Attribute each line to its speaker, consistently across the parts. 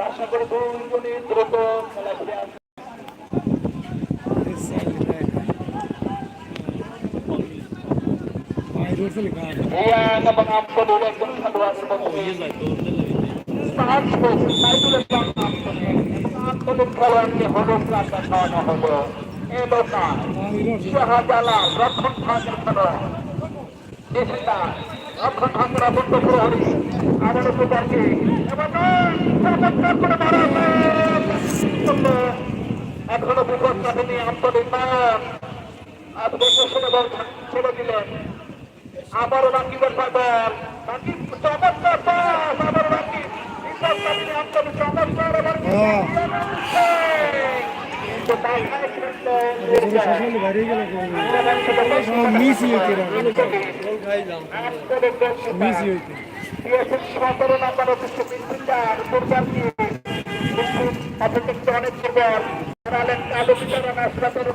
Speaker 1: আশা করি দুইজনই দ্রুত খেলা ফিরে আসবে রিয়ান এবং আব্দুল একজন খেলোয়াড়ের মধ্যে সাইদুল ইসলাম আব্দুল রক্ষণ খেলোয়াড় ভাগের অবস্থ প্রহরী এবং মারা করল এখনও বিপদ কাটেনি নায়ক আজ বছর ছেড়ে দিলেন। আবারও বাকি ব্যাপার। দল বাকি চমৎকার পাস। আবারও বাকি। বিপদ কাটেনি আন্তরিক চমৎকার। বাধায় সতেরো নাম্বার অফিসে মিসিন্দার দুর্গাকে অপেক্ষিত অনেক দুর্বল হারালেন কালো বিচারা সতেরো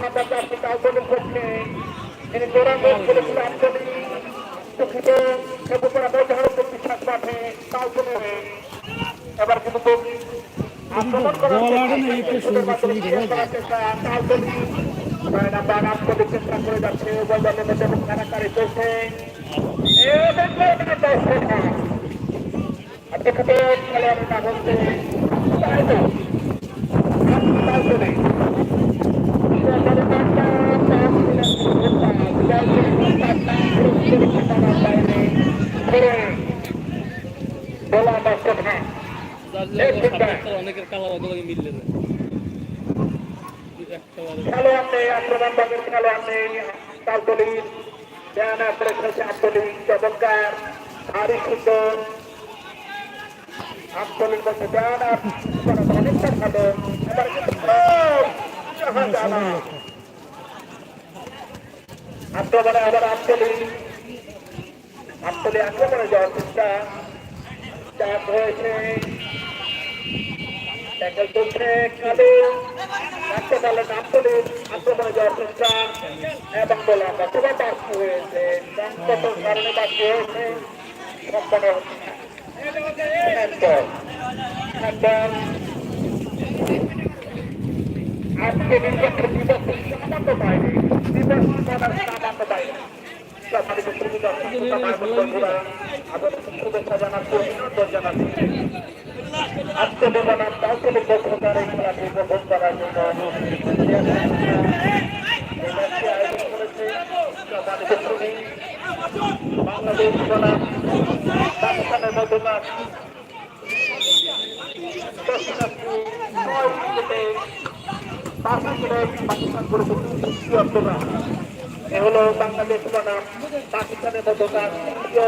Speaker 1: এবার কিন্তু আক্রমণ করার ছয় নাম্বার আত্মবিক চেষ্টা করে যাচ্ছে উভয় দলের মধ্যে কারাকারি চলছে এ দেখলে এটা
Speaker 2: অনেকের কালার অতলাকে মিললে না
Speaker 1: খেলোয়াড় নেই আক্রমণ বাগের খেলোয়াড় নেই তালতলি দেয়ানা করে খেলছে আন্তলিক চমৎকার ভারী সুন্দর আন্তলিক মধ্যে দেয়ানা অনেকটা ভালো এবার আক্রমণে আবার আন্তলিক আন্তলিক আক্রমণে যাওয়ার চেষ্টা হয়েছে ট্যাকল চলছে কালু রাখতে পারলেন আন্তরিক আক্রমণে যাওয়ার চেষ্টা এবং বলা অথবা বাকি হয়েছে সংকট কারণে বাকি হয়েছে সম্পন্ন হচ্ছে। আজকে জানাচ্ছি আত্মনির্ভর তাহলে দক্ষতার এই বাংলাদেশ বনাম পাকিস্তানের পাঁচ উইকেটে পাকিস্তান করেছে ছিয়াত্তর রান এ হলো বাংলাদেশ বনাম পাকিস্তানের মধ্যকার তৃতীয়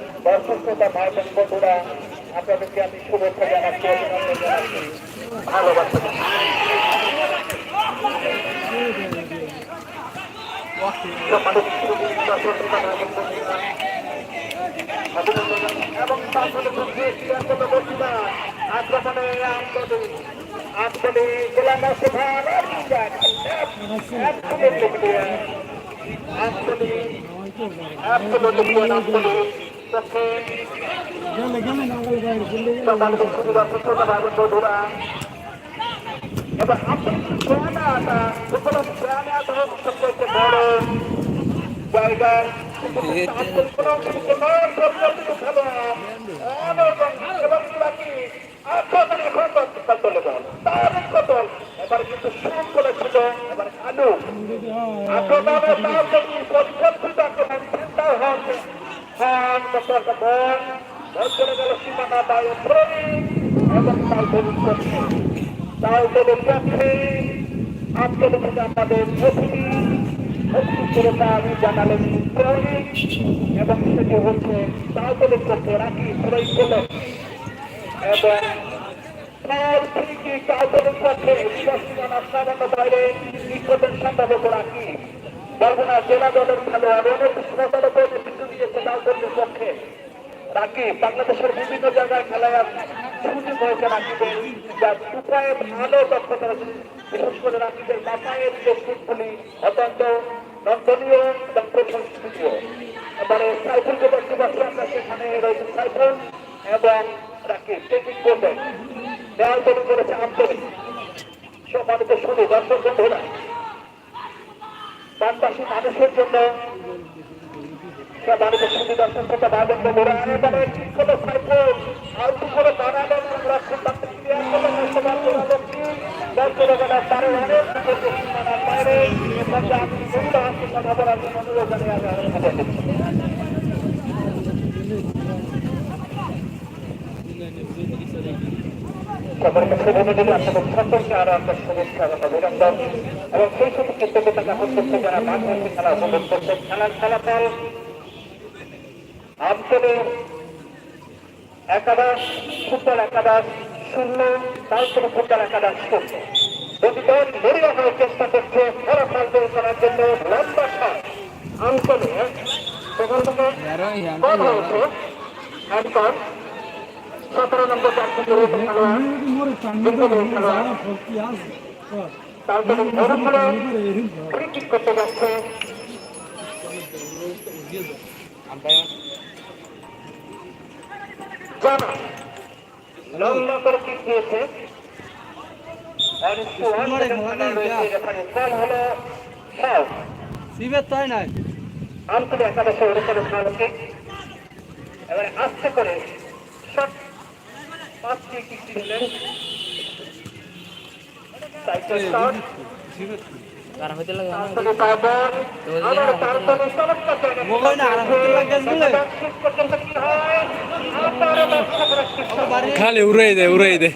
Speaker 1: দর্শক শ্রোতা ভাই বোন বন্ধুরা, আপনাদেরকে আমি শুভেচ্ছা জানাচ্ছি, অভিনন্দন জানাচ্ছি। ভালোবাসা। এবং তারপরে আক্রমণে আমদানি আমদানি গোলাম সুভান আমদানি আমদানি এবার কিন্তু শুরু করেছিল এবার আলু। আক্রমণে হন বল বল করে গেল সীমানা দায় প্রবী এবং তার ভবিষ্যৎ তাই বলে পক্ষে আত্মনির্ভর আমাদের প্রতিনিধি অভিযোগতা আমি জানালেন প্রণীত এবং সেটি হচ্ছে তাহলে করতে রাখি প্রয়োগ করলেন এবং বিশাল ফ্রিকি কাউন্টারের পক্ষে বিপক্ষীগণ আক্রমণ বাইরে জেলা দলের বাংলাদেশের বিভিন্ন জায়গায় খেলায় সুযোগ হয়েছে রাকিবের। যা উপায়ে ভালো দক্ষতা। বিশেষ করে রাকিবের আন্তরিক সম্মানিত শুধু দর্শক বন্ধুরা। বানবাসী মানুষের জন্য বাড়িতে শুধু দর্শন করতে পারবেন বন্ধুরা এবারে ঠিক হলো সাইফুল আউট করে বানালেন রক্ষণ তাকে ক্লিয়ার অনেক সীমানার বাইরে এবং আরও আরও সেই সাথে কৃতজ্ঞতা জ্ঞাপন করতে যারা মাঠ খেলা উপভোগ করছেন খেলার ফলাফল অঞ্চলে একাদশ, ফুটবল একাদশ, শূন্য তারপরে ফুটবল একাদশ শূন্য। নিরীহভাবে চেষ্টা করছে ফলাফল বের করার জন্য লম্বা নম্বর তারপরে লম্বা করে কিক দিয়েছে?
Speaker 2: সিবের তাই নাই।
Speaker 1: আন্তরিক একাদশে ভারতকে এবারে আস্তে করে শট। পাঁচটি কিকটি দিলেন। Cycle shot.
Speaker 2: আরাম
Speaker 1: হয়
Speaker 2: খালি উড়াই দে উড়াই দে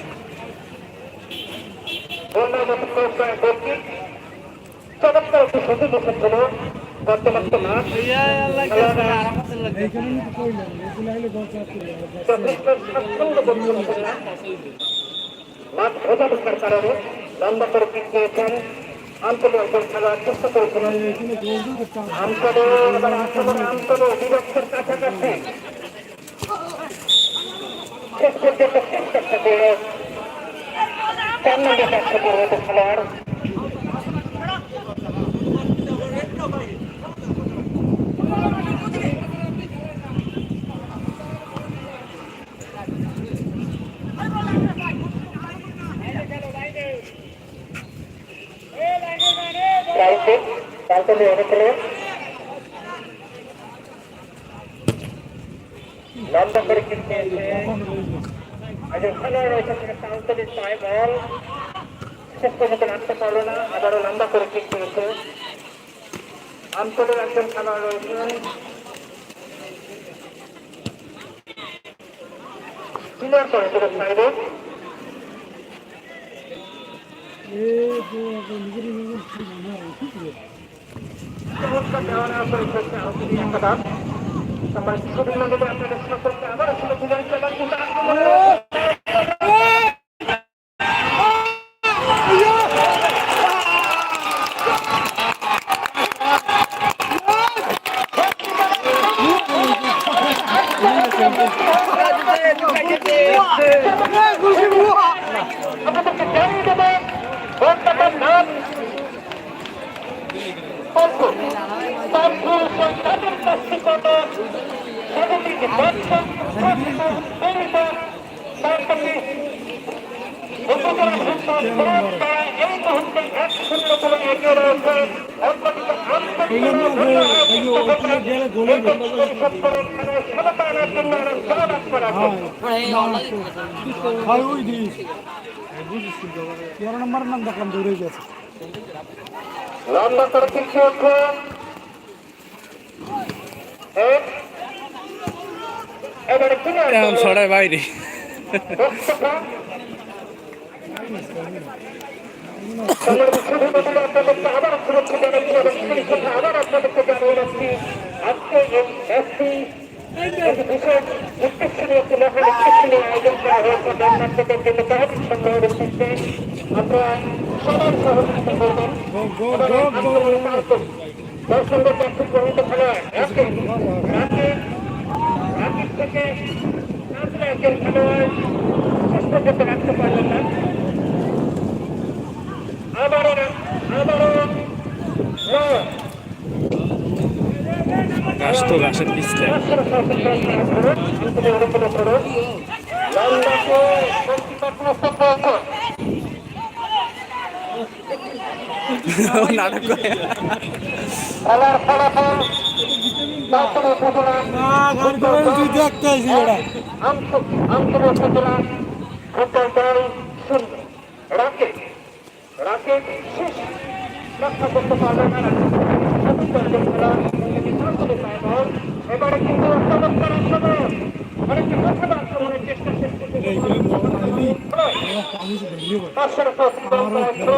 Speaker 1: মাঠ ভেজা থাকার কারণে লম্বা করে পিক একজন খেলোয়াড় চেষ্টা করেছিলেন আন্তলে এবার আক্রমণে আন্তলে বিভক্তের কাছাকাছি। শেষ খেলোয়াড় রাইটে তারপরে এনেছিলেন লম্বা করে কিনতে একজন খেলোয়াড় রয়েছে সেটা সাউন্ডের পায়ে বল শেষ পর্যন্ত রাখতে পারল না আবারও লম্বা করে কিক পেয়েছে আন্তরের একজন খেলোয়াড় রয়েছেন ক্লিয়ার করে পুরো সাইডে চমৎকার দেওয়া নেওয়া করে ফেলছে আন্তরিক একাদশ আমার ছবি নজরে আপনাদের সকলকে আবার আসলে বুঝাই চলার কিন্তু আক্রমণ আমাদেরকে জানিয়ে দেবে ঘন্টাটার নাম অল্প তারপর
Speaker 3: তেরো নম্বর নাম দেখলাম দৌড়ে গেছে
Speaker 1: লম্বা করে কিনে
Speaker 2: এখন ছড়ায় বাইরে
Speaker 1: আজকে উদ্দেশ্যে আপনারা সবার সহযোগিতা করবেন দর্শকদের কাছে গ্রহীত খেলোয়াড় রাকিব থেকে একজন খেলোয়াড় শেষ পর্যন্ত রাখতে পারলেন না আবারও আবারও
Speaker 2: ঘাস তো ঘাসের পিছলে নাটক করে
Speaker 1: খেলার ফলাফল রাকেট রাকেট শেষ রক্ষা করতে পারবে না এবারে কিন্তু আক্রমণ অনেকটি প্রথম আক্রমণের চেষ্টা শেষ
Speaker 3: আমি তো বেরিয়ে পড়ি
Speaker 1: পাঁচশোর ফুটবল দল পাঁচশো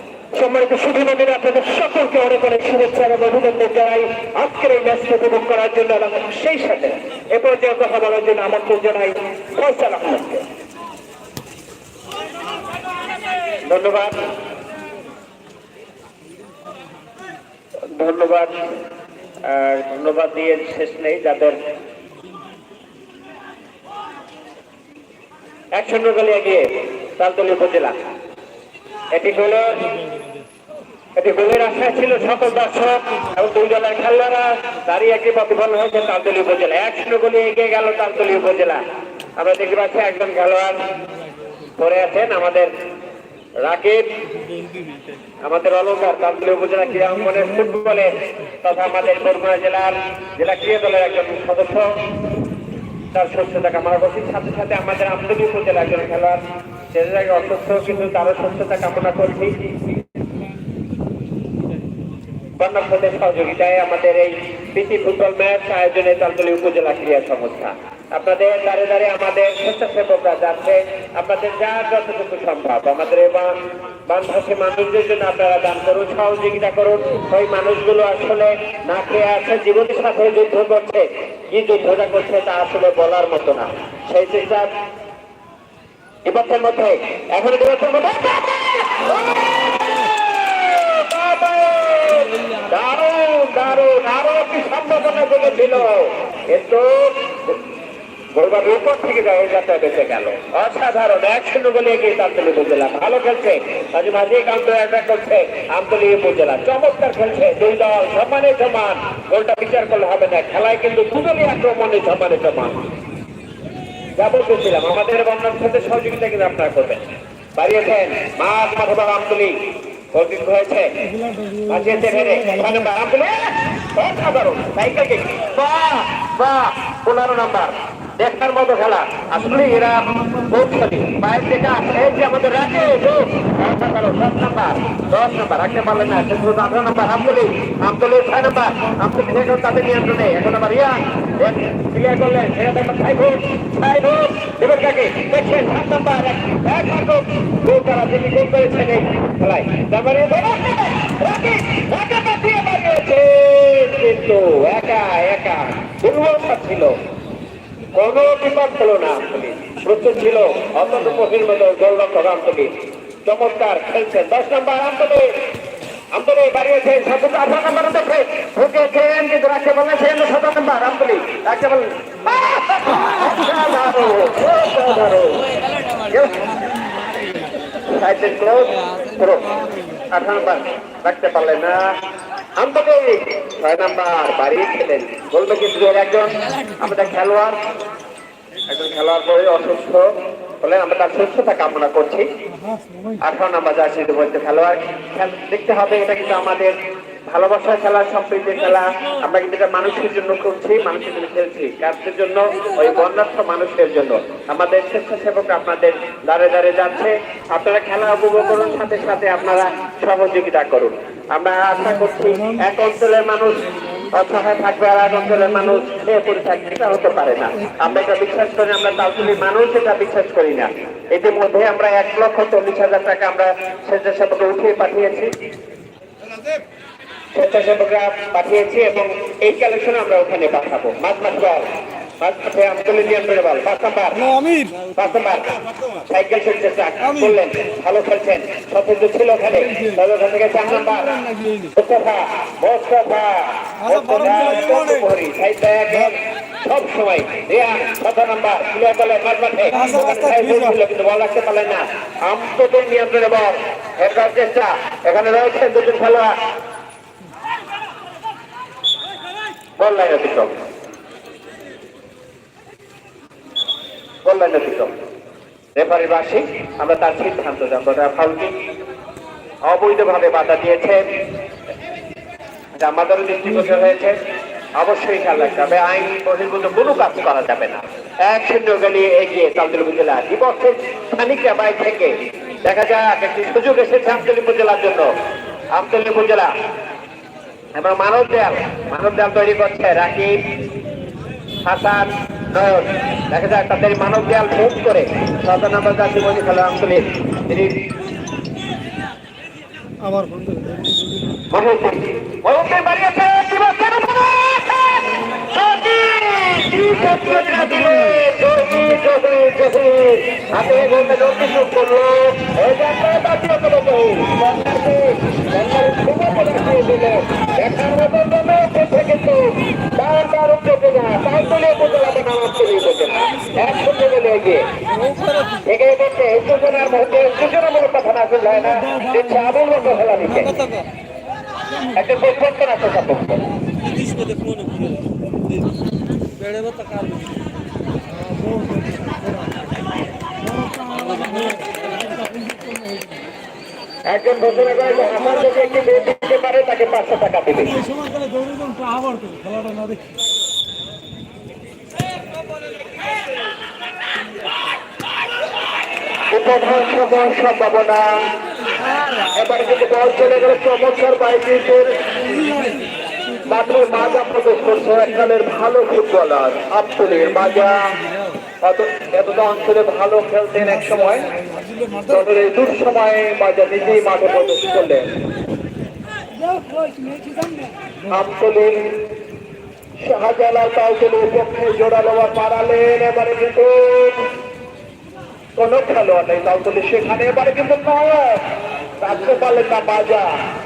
Speaker 1: সম্মানিত শুধু নদীর আপনাদের সকলকে অনেক অনেক শুভেচ্ছা এবং অভিনন্দন জানাই। আজকের এই ম্যাচটি উপভোগ করার জন্য এবং সেই সাথে এ পর্যায়ে কথা বলার জন্য আমন্ত্রণ জানাই ফয়সাল আহমদকে। ধন্যবাদ। ধন্যবাদ। ধন্যবাদ দিয়ে শেষ নেই যাদের এক শূন্য গোলে এগিয়ে তালতলি উপজেলা। এটি হল, এটি গোলের আশায় ছিল সকল দর্শক এবং দুই দলের খেলোয়াড়রা দাঁড়িয়ে একটি প্রতিফলন হয়েছে তালতলি উপজেলা এক শূন্য গোলে এগিয়ে গেল তালতলি উপজেলা। আমরা দেখতে পাচ্ছি একজন খেলোয়াড় পরে আছেন, আমাদের রাকিব, আমাদের অলঙ্কার তালতলি উপজেলা ক্রীড়া অঙ্গনের ফুটবলের তথা আমাদের বরগুনা জেলার জেলা ক্রীড়া দলের একজন সদস্য। তার সুস্থতা কামনা করছি সাথে সাথে আমাদের আমদানি উপজেলা একজন খেলোয়াড় সেদের আগে অসুস্থ কিন্তু তারও সুস্থতা কামনা করছি। সহযোগিতায় আমাদের এই প্রীতি ফুটবল ম্যাচ আয়োজনে তালতলী উপজেলা ক্রীড়া সংস্থা। আপনাদের দাঁড়ে দাঁড়ে আমাদের স্বেচ্ছাসেবকরা যাচ্ছে। আপনাদের যা যতটুকু সম্ভব, আমাদের এবং বানভাসী মানুষদের জন্য আপনারা দান করুন, সহযোগিতা করুন। ওই মানুষগুলো আসলে না খেয়ে আছে, জীবনের সাথে যুদ্ধ করছে, কি যুদ্ধটা করছে তা আসলে বলার মতো না। সেই চেষ্টা বিপক্ষের মধ্যে এখন দারুণ দারুণ, আরও কি সম্ভাবনা জেগেছিল। কিন্তু গোলবার উপর থেকে যায় যাতে বেঁচে গেল। অসাধারণ, এক শূন্য বলে এগিয়ে তালতলি উপজেলা। ভালো খেলছে। করছে আমতলি উপজেলা। চমৎকার খেলছে। দুই দল সমানে সমান। গোলটা বিচার করলে হবে না। খেলায় কিন্তু দুদলই আক্রমণে সমানে সমান। যা বলতেছিলাম আমাদের বন্যার সাথে সহযোগিতা কিন্তু আপনারা করবেন। বাড়িয়েছেন মাছ অথবা আমতলি। অর্জিত হয়েছে। বাঁচিয়েছে নম্বর আমতলি। অসাধারণ। সাইকেল বাহ বাহ। পনেরো নাম্বার। দেখার মতো খেলা। আসলে এরা কৌশলী বাইরে থেকে এই যে আমাদের রাখে অসাধারণ দশ নাম্বার দশ নাম্বার, রাখতে পারলেন না। শেষ পর্যন্ত আঠারো নাম্বার আমতলি আমতলি ছয় নাম্বার। আমতলি এখন তাদের নিয়ন্ত্রণে এখন আবার ইয়ান ক্লিয়ার করলেন। সেটা দেখবেন সাইফুল সাইফুল, এবার কাকে? দেখছেন, সাত নাম্বার, এক এক মাত্র গোল করা তিনি গোল করেছেন এই খেলায়। তারপরে রাকে রাকে পাঠিয়ে বাড়িয়েছে কিন্তু একা একা ছিল। কোন বিপদ ছিল না প্রস্তুত ছিল অত্যন্ত কঠিন মতো গোলরক্ষক আমতলি চমৎকার খেলছেন। দশ নম্বর আমতলি আমতলি বাড়িয়েছে সতেরো আঠারো নম্বর দেখে ঢুকেছেন কিন্তু রাখতে জন্য সতেরো নম্বর আমতলি রাখতে ক্লোজ আঠারো নাম্বার, রাখতে পারলেন না। ছয় নাম্বার এর একজন? খেলোয়াড়। একজন খেলোয়াড় পরে অসুস্থ আমরা তার সুস্থতা কামনা করছি। খেলোয়াড়। খেল- দেখতে হবে, এটা কিন্তু আমাদের ভালোবাসার খেলা, সম্প্রীতির খেলা, আমরা কিন্তু এটা মানুষের জন্য করছি, মানুষের জন্য খেলছি। কাজের জন্য, ওই বন্যার্থ মানুষের জন্য। আমাদের স্বেচ্ছাসেবক আপনাদের দাঁড়ে দাঁড়ে যাচ্ছে। আপনারা খেলা উপভোগ করুন, সাথে সাথে আপনারা সহযোগিতা করুন। আমরা আশা করছি এক অঞ্চলের মানুষ অসহায় থাকবে আর এক অঞ্চলের মানুষ খেয়ে পড়ে হতে পারে না। আমরা এটা বিশ্বাস করি, আমরা তালতুলি মানুষ এটা বিশ্বাস করি না। ইতিমধ্যে আমরা এক লক্ষ চল্লিশ হাজার টাকা আমরা স্বেচ্ছাসেবকে উঠিয়ে পাঠিয়েছি। স্বেচ্ছাসেবকরা পাঠিয়েছি এবং এই কালেকশন আমরা ওখানে পাঠাবো। মাছ মাছ বল। ভালো খেলছেন। সতীর্থ ছিল ওখানে। থেকে চার number. Mostafa Mostafa. Mostafa Chandrapuri side back সব সময়। রিয়ান কত নাম্বার। কিন্তু বল রাখতে পারলেন না। আমতলি নিয়ন্ত্রণে বল। চেষ্টা। এখানে রয়েছে দুজন খেলোয়াড়। বল লাইন অতিক্রম বল লাইন অতিক্রম রেফারি বাসী আমরা তার সিদ্ধান্ত জানব। অবৈধভাবে বাধা দিয়েছে। আমাদেরও দৃষ্টিগোচর হয়েছে। অবশ্যই খেয়াল রাখতে হবে। আইন বহির্ভূত কোনো কাজ করা যাবে না। এক শূন্য গেলিয়ে এগিয়ে তালদুল উপজেলা দিবসের বাইরে থেকে দেখা যাক, একটি সুযোগ এসেছে আমতলী উপজেলার জন্য। আমতলী উপজেলা এবং মানব দেয়াল মানব দেয়াল তৈরি করছে রাকিব হাসান নয়ন। দেখা যাক তাদের মানব দেয়াল মুখ করে শত নম্বর জাতি মনি খেলা আঞ্চলিক। তিনি
Speaker 3: আমার বন্ধু
Speaker 1: বাড়িয়েছে দিবসের উপরে সত্যি কি সত্যি দিলে জহি জহি জহি হাতে গন্ধে লোকটি শুরু করল যাত্রা জাতীয় পদার্থ দিলে দেখার মতো জন্য করছে কিন্তু বারবার উপজেলা তালতলি উপজেলা নাম তৈরি উপজেলা এক শূন্য গেলে এগিয়ে দিচ্ছে একটা সাপোর্ট একজন ঘোষণা করে যে আমার যদি একটি মেয়ে দিতে পারে, তাকে পাঁচশো টাকা দেবে। সম্ভাবনা। এবার কিন্তু বল চলে গেল চমৎকার বাইকের মাত্র মাজা প্রবেশ করছে এককালের ভালো ফুটবলার আব্দুলের মাজা। এতটা অঞ্চলে ভালো খেলতেন এক সময়। তবে এই দুঃসময়ে মাজা নিজেই মাঠে প্রবেশ করলেন। আব্দুলের শাহজালাল তাউকেলের পক্ষে জোরালো বা পারালেন এবারে কিন্তু কোন খেলোয়াড় নেই। তাউকেলের সেখানে, এবারে কিন্তু নয়। রাখতে পারলেন না মাজা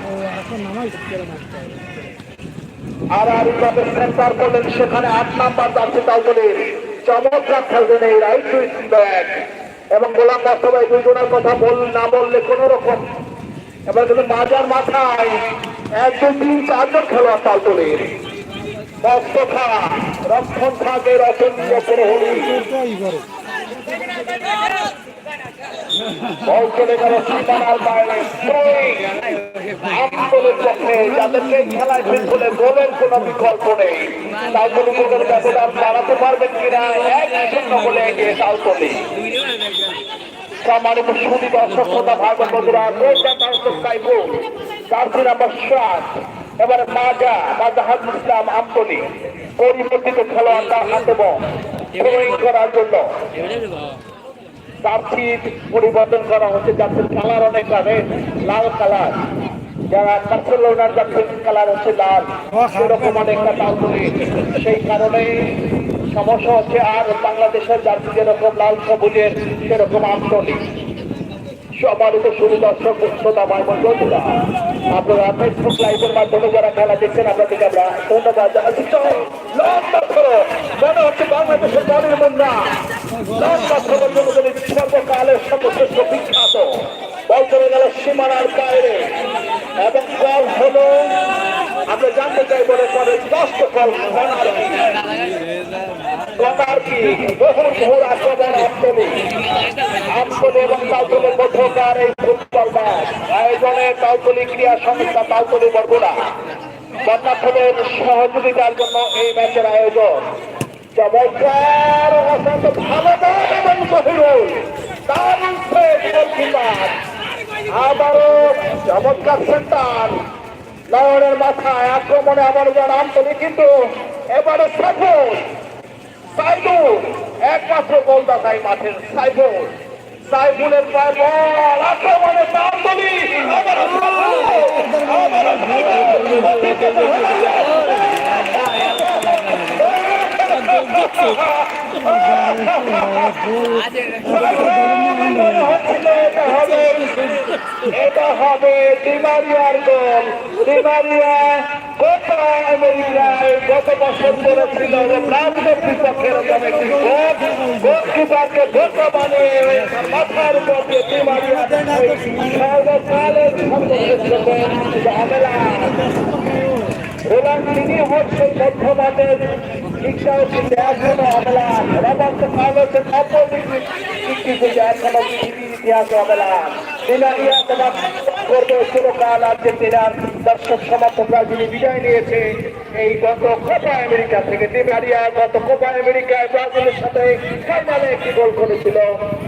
Speaker 3: ও এখন নামাই খেলে না
Speaker 1: আর আর ভাবে সেন্টার করলেন সেখানে আট নাম্বার যাচ্ছে তালতলির চমৎকার খেলছেন এই রাইট উইথ ব্যাক এবং গোলাম বাস্তবাই দুজনের কথা বল, না বললে কোন রকম। এবার কিন্তু মাজার মাথায় এক, দুই, তিন চারজন খেলোয়াড় তালতলির মোস্তফা রক্ষণ থাকে রচন্দ্র প্রহরী। বল চলে গেল সীমানার বাইরে আন্দোলনের পক্ষে যাদেরকে খেলায় ফিরলে গোলের কোনো বিকল্প নেই। তালতলি গোলের ব্যবধান বাড়াতে পারবেন কিনা, এক শূন্য বলে এগিয়ে তালতলি সম্মানিত সুদী দর্শক শ্রোতা বন্ধুরা, গোলটা তারক সাইবুল জার্সি নাম্বার সাত। এবারে মাজা মাজাহাদ ইসলাম, আমতলি। পরিবর্তিত খেলোয়াড় হাতে বল। করার জন্য। চার্জশিট পরিবর্তন করা হচ্ছে যাদের কালার অনেক রেড লাল কালার। যারা বার্সেলোনার যাদের কালার হচ্ছে লাল, সেরকম অনেকটা তালতলি সেই কারণে সমস্যা হচ্ছে আর বাংলাদেশের জার্সি যেরকম লাল সবুজের, সেরকম আমতলি সম্মানিত শুরু দর্শক, শ্রোতা ভাই বোন বন্ধুরা, আপনারা ফেসবুক লাইভের মাধ্যমে যারা খেলা দেখছেন, আপনাদেরকে আমরা ধন্যবাদ জানাচ্ছি মনে হচ্ছে বাংলাদেশের থ্রোর জন্য যদি সর্বকালের সর্বশ্রেষ্ঠ বিখ্যাত বল জানতে চাই বলে পরে স্পষ্ট কল কনার কি? কনার কি? বহু বহু আক্রমণ আমতলি আমতলি এবং তালতলের মধ্যকার সহযোগিতার জন্য এই ম্যাচের আয়োজন। চমৎকার অত্যন্ত ভালো দল এবং বহিরুল দারুণ গোলকিপার আবারও চমৎকার সেন্টার। নয়নের মাথায় আক্রমণে আমার যেন আমতলি কিন্তু এবারে সাইফুল। সাইফুল একমাত্র গোলদাতাই মাঠের সাইফুল। সাইফুলের পায়ে বল আক্রমণে আমতলি আবারও সাইফুল, আবারও এটা হবে ডিমারিয়ার গোল ডিমারিয়া কোপা আমেরিকায় গত বছর করেছিল ব্রাজিলের বিপক্ষের ওখানে একটি মাথার উপর ডিমারিয়া সর্বকালের ঝামেলা শিক্ষাও কিন্তু এখনও অবলা রবার্ট কার্লোসের নব্বই ডিগ্রি কিন্তু এখনও পৃথিবীর ইতিহাসে অবলা। দিনারিয়া তোমার করবে চিরকাল আর্জেন্টিনার দর্শক সমর্থকরা যিনি বিদায় নিয়েছে। এই গত কোপা আমেরিকা থেকে দিনারিয়া গত কোপা আমেরিকায় ব্রাজিলের সাথে ফাইনালে একটি গোল করেছিল।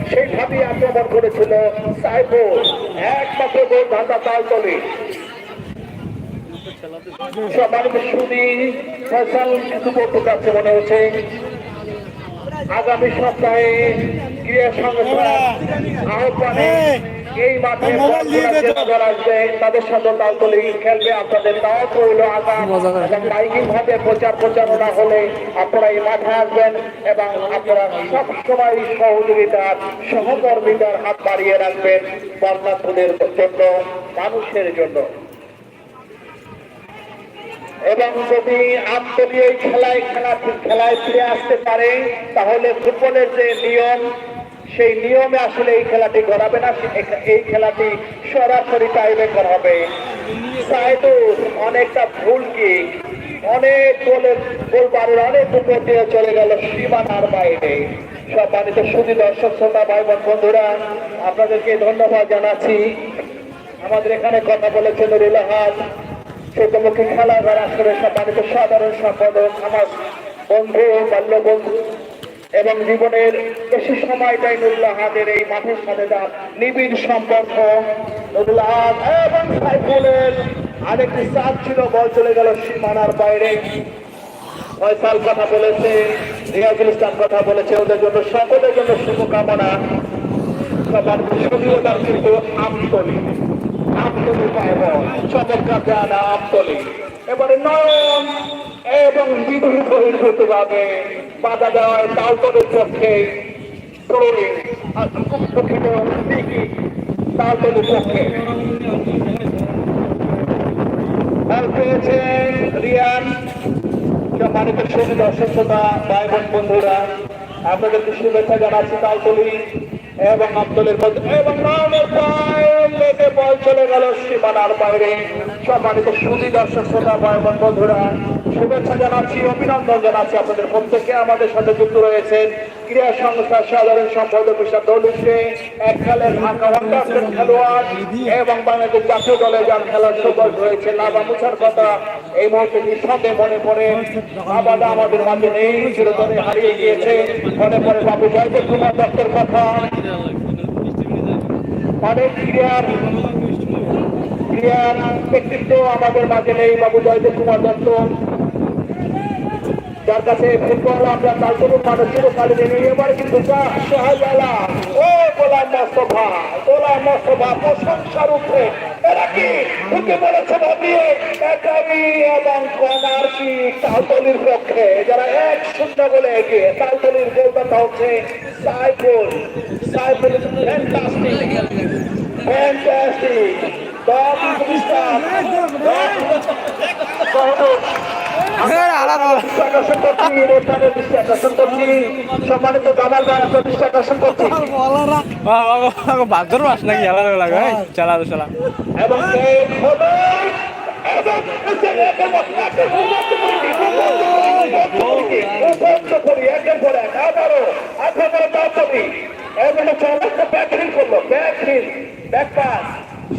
Speaker 1: সেইভাবেই আক্রমণ করেছিল সাইফুল। একমাত্র গোল ধান্দা তোলে সম্মানিত সুদী ফয়সাল কিছু বলতে চাচ্ছে মনে হচ্ছে। আগামী সপ্তাহে ক্রীড়া সংস্থা আহ্বানে এই মাঠে যারা আসবে তাদের সাথে তালতলি খেলবে আপনাদের দাওয়াত রইল আগাম এবং বাইকিং ভাবে প্রচার প্রচারণা হলে আপনারা এই মাঠে আসবেন এবং আপনারা সবসময় সহযোগিতার সহকর্মীদের হাত বাড়িয়ে রাখবেন বর্ণার্থদের জন্য মানুষের জন্য। এবং যদি এই খেলায় খেলা খেলায় ফিরে আসতে পারে, তাহলে ফুটবলের যে নিয়ম, সেই নিয়মে আসলে এই খেলাটি গড়াবে না। এই খেলাটি সরাসরি টাইব্রেকার হবে। সাইদুল, অনেকটা ভুল কি? অনেক গোলের গোলবারের অনেক উপর দিয়ে চলে গেল সীমানার বাইরে। সম্মানিত সুদী দর্শক, শ্রোতা ভাই বোন বন্ধুরা, আপনাদেরকে ধন্যবাদ জানাচ্ছি। আমাদের এখানে কথা বলেছেন নুরুল্লাহাদ চোদ্দমুখী খেলাঘর আসরে সম্মানিত সাধারণ সম্পাদক আমার বন্ধু বাল্য বন্ধু এবং জীবনের বেশি সময়টাই নুরুল্লাহ হাদের এই মাঠের সাথে তার নিবিড় সম্পর্ক। নুরুল্লাহ এবং সাইফুলের আরেকটি চাপ ছিল, বল চলে গেল সীমানার বাইরে। ফয়সাল কথা বলেছে, রিয়াজুল ইসলাম কথা বলেছে, ওদের জন্য সকলের জন্য শুভকামনা। সবার সুবিধার কিন্তু আমতলি আমতলি পাইব চমৎকার দেওয়া আমতলি এবং ভাবে বাধা দেওয়ায় তালতলের পক্ষে পক্ষে আপনাদেরকে শুভেচ্ছা জানাচ্ছি এবং আব্দুলের মধ্যে এবং রাউনের পায়ে বল চলে গেল সীমানার বাইরে। সম্মানিত সুদী দর্শক, শ্রোতা ভাই বোন বন্ধুরা, শুভেচ্ছা জানাচ্ছি, অভিনন্দন জানাচ্ছি আপনাদের প্রত্যেকে আমাদের সাথে যুক্ত রয়েছেন ক্রীড়া সংস্থার সাধারণ সম্পাদক হিসাব ঢাকা খেলোয়াড় এবং বাংলাদেশ জাতীয় দলে যার খেলার সৌভাগ্য হয়েছে লাভা মুছার কথা এই মুহূর্তে মনে পড়ে। আবাদা আমাদের মাঝে নেই, চিরতরে হারিয়ে গিয়েছে। মনে পড়ে বাবু জয়দেব কুমার দত্তের কথা। অনেক ক্রিয়ার ক্রিয়ার ব্যক্তিত্ব আমাদের মাঝে নেই, বাবু জয়দেব কুমার দত্ত। যার কাছে ফুটবল আমরা তার কোনো মানুষ চিরকালীন নেই এবার কিন্তু সহায়লা ও গোলাম মোস্তফা গোলাম মোস্তফা প্রশংসার উপরে এরা কি ঢুকে পড়েছে ভাবিয়ে একাবি এবং কনার্কি তালতলির পক্ষে? যারা এক শূন্য বলে এগিয়ে তালতলির গোলদাতা হচ্ছে সাইফুল। সাইফুল ফ্যান্টাস্টিক ফ্যান্টাস্টিক সম্মানিত জামাল ভাই আপনার দৃষ্টি আকর্ষণ করছি।
Speaker 2: বাদর মাস নাকি আলাদা লাগে চালা চালা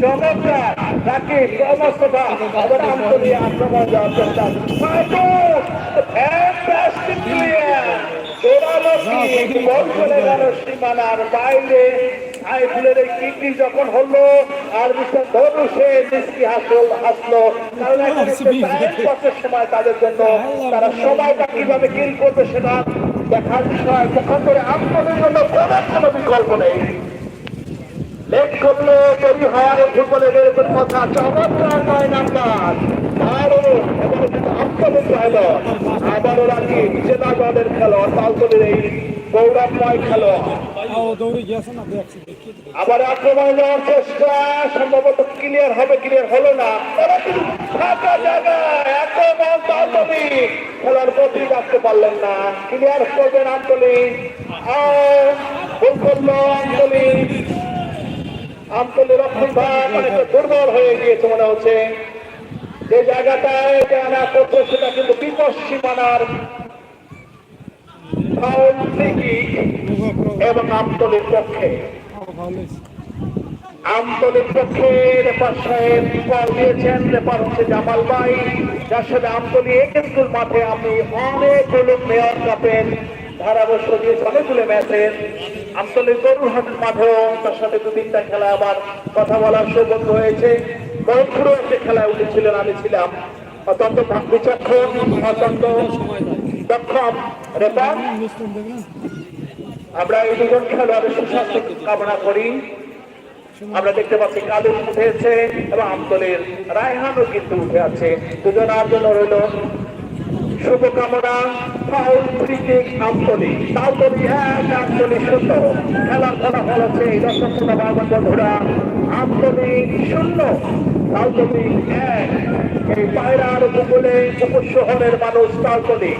Speaker 1: চমৎকার রাকিব চমৎকার আবার আমতলি আক্রমণ যাওয়ার চেষ্টা সীমানার বাইরে সাইফুলের এই কিকটি যখন হলো আর মিস্টার ধনু সে দৃষ্টি হাসল কারণ এখন সময় তাদের জন্য। তারা সময়টা কীভাবে কিল করবে সেটা দেখার বিষয়। তখন করে আমতলির জন্য কোনো বিকল্প নেই। লেট করলে তৈরি হওয়ার ফুটবলের এরকম কথা চমৎকার নয় নাম্বার। আবার আক্রমণ যাওয়ার চেষ্টা সম্ভবত ক্লিয়ার হবে ক্লিয়ার হলো না খেলার প্রতি রাখতে পারলেন না ক্লিয়ার করবেন আন্তলিক ভুল দুর্বল হয়ে গিয়েছে মনে হচ্ছে যে জায়গাটায় জানা করছে সেটা কিন্তু বিপদ সীমানার। এবং আমতলির পক্ষে। আমতলির পক্ষে সাহেব হচ্ছে জামাল ভাই যার সাথে আমতলি একেন্দ্র মাঠে আমি অনেকগুলো মেয়র কাপের ধারাবর্ষ দিয়েছে, অনেকগুলো ম্যাচের আমতলির গরুরহাটের মাঠেও তার সাথে দু তিনটা খেলা আবার কথা বলার সৌভাগ্য হয়েছে বহুক্ষুরও একটি খেলায় উঠেছিলেন আমি ছিলাম। অত্যন্ত বিচক্ষণ অত্যন্ত
Speaker 3: দেখলেন?
Speaker 1: আমরা এই দুজন খেলোয়াড়ের সুস্বাস্থ্য কামনা করি। আমরা দেখতে পাচ্ছি কাদের উঠেছে এবং আমতলের রায়হানও কিন্তু উঠে আছে। দুজনার জন্য রইল। শুভকামনা foul free kick Amtali Taltali এক আমতলি শূন্য। খেলার ফলাফল এই দর্শক ভাই বন্ধুরা আমতলি শূন্য তালতলি এক। এই পায়রার উপকূলে উপশহরের মানুষ তালতলি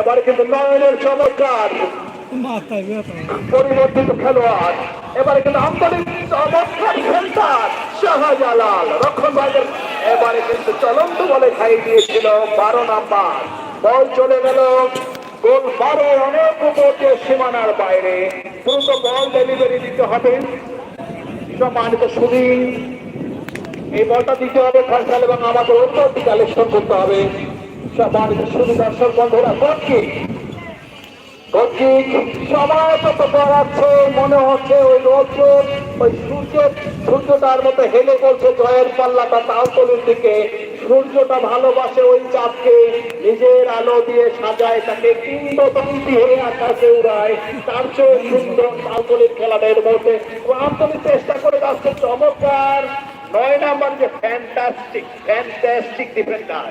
Speaker 1: এবারে কিন্তু নয়নের চমৎকার পরিবর্তিত খেলোয়াড়। এবারে কিন্তু আন্তরিক চমৎকার খেলতার শাহজালাল রক্ষণ ভাগের এবারে কিন্তু চলন্ত বলে খাই দিয়েছিল বারো নাম্বার। বল চলে গেল। গোল বারো, অনেক উপরে সীমানার বাইরে। দ্রুত বল ডেলিভারি দিতে হবে। সম্মানিত সুদী এই বলটা দিতে হবে ফয়সাল এবং অন্য দিকে কালেকশন করতে হবে। সম্মানিত সুদী দর্শক বন্ধুরা কর্তৃক সময় যত মনে হচ্ছে ওই রৌদ্র ওই সূর্য, সূর্যটার মতো হেলে বলছে জয়ের পাল্লাটা তালতলির দিকে। সূর্যটা ভালোবাসে ওই চাঁদকে, নিজের আলো দিয়ে সাজায়, তাকে কিংবদন্তি হয়ে আকাশে উড়ায়। তার চেয়ে সুন্দর তালতলির খেলাটা এর মধ্যে। আন্তলি চেষ্টা করে যাচ্ছে, চমৎকার। নয় নাম্বার যে ফ্যান্টাস্টিক ফ্যান্টাস্টিক ডিফেন্ডার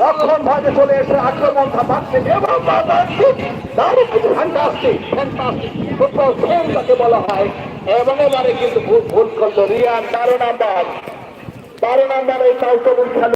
Speaker 1: রক্ষণ ভাগে চলে এসে আক্রমণ থাকছে এবং দারুণ ফ্যান্টাস্টিক ফ্যান্টাস্টিক ফ্রেম তাকে বলা হয়। এবং এবারে কিন্তু ভুল ভুল করল রিয়ান দারুণ আন্দাজ। দারুণ আন্দাজ এই কাউন্টার খেলা